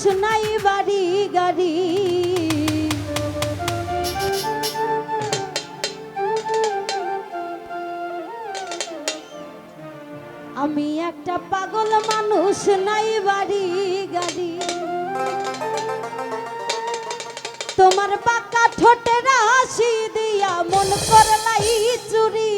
মানুষ নাই বাড়ি গাড়ি। আমি একটা পাগল মানুষ নাই বাড়ি গাড়ি। তোমার পাকা ঠোঁটের হাসি দিয়া মন করলাই চুরি।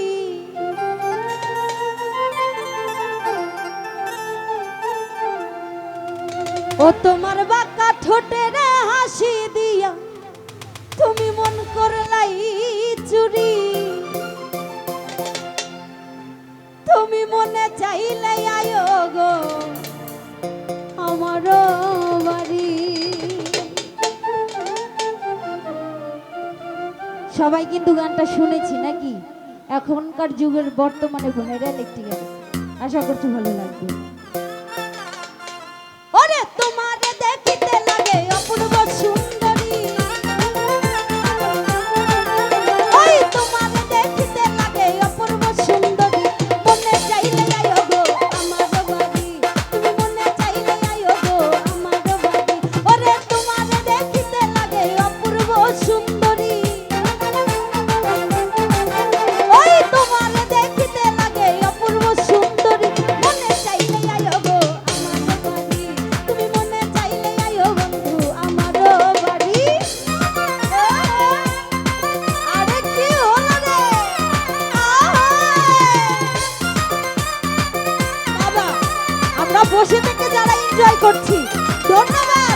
ও তোমার বাঁকা ঠোঁটের হাসি দিয়া, তুমি মন করলাই চুরি। তুমি মনে চাইলে আয়ো গো আমার বাড়ি। সবাই কিন্তু গানটা শুনেছি নাকি? এখনকার যুগের বর্তমানে ভাইরাল একটি গান। আশা করছি ভালো লাগবে। বসে থেকে যারা এনজয় করছি। ধন্যবাদ।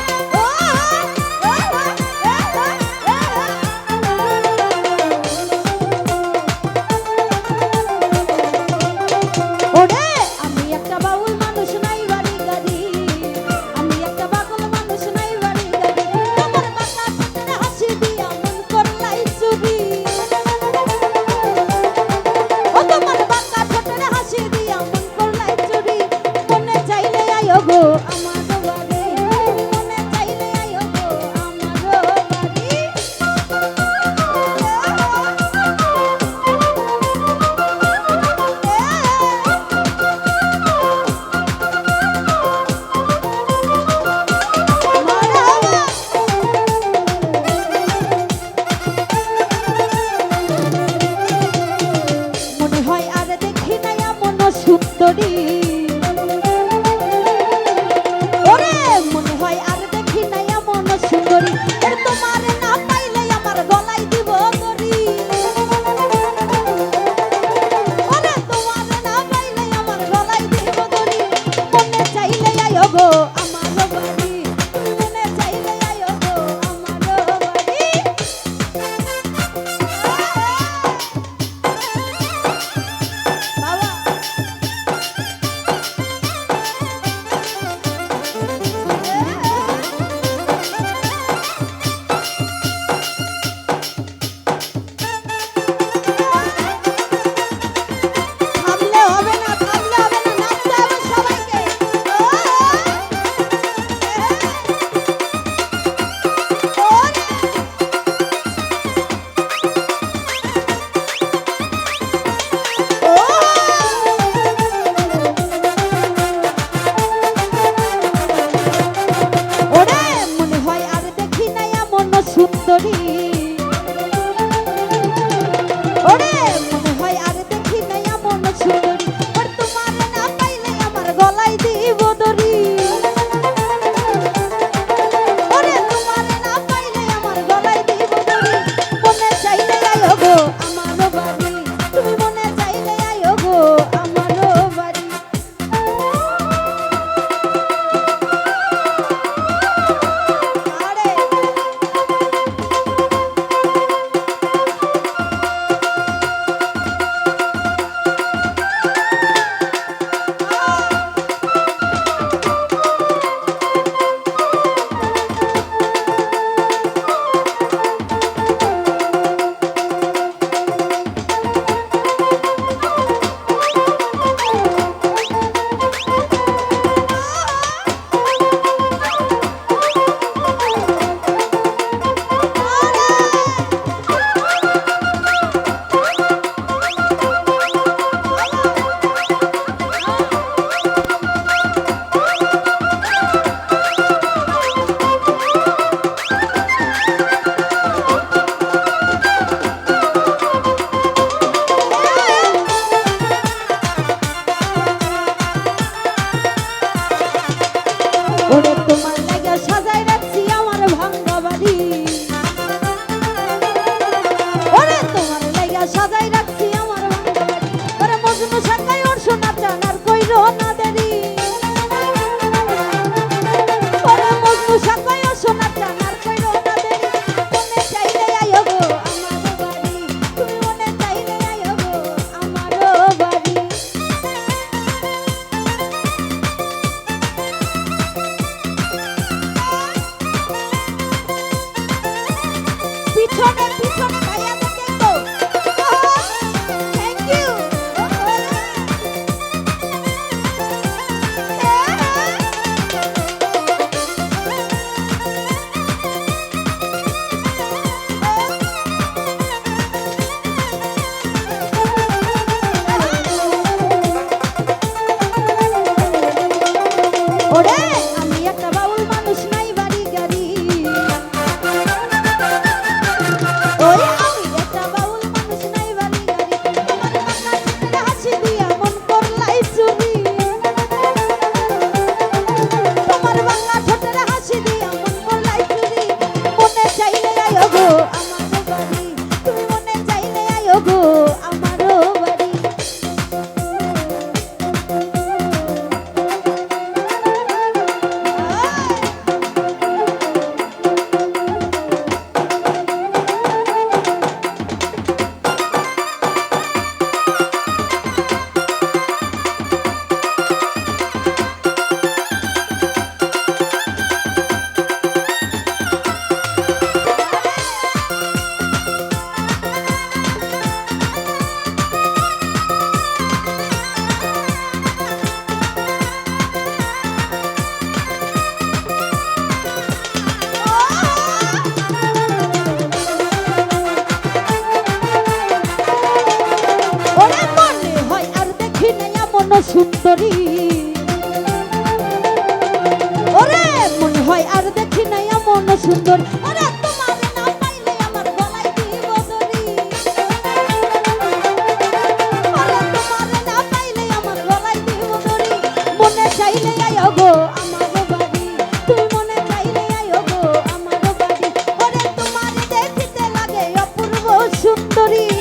Sorry.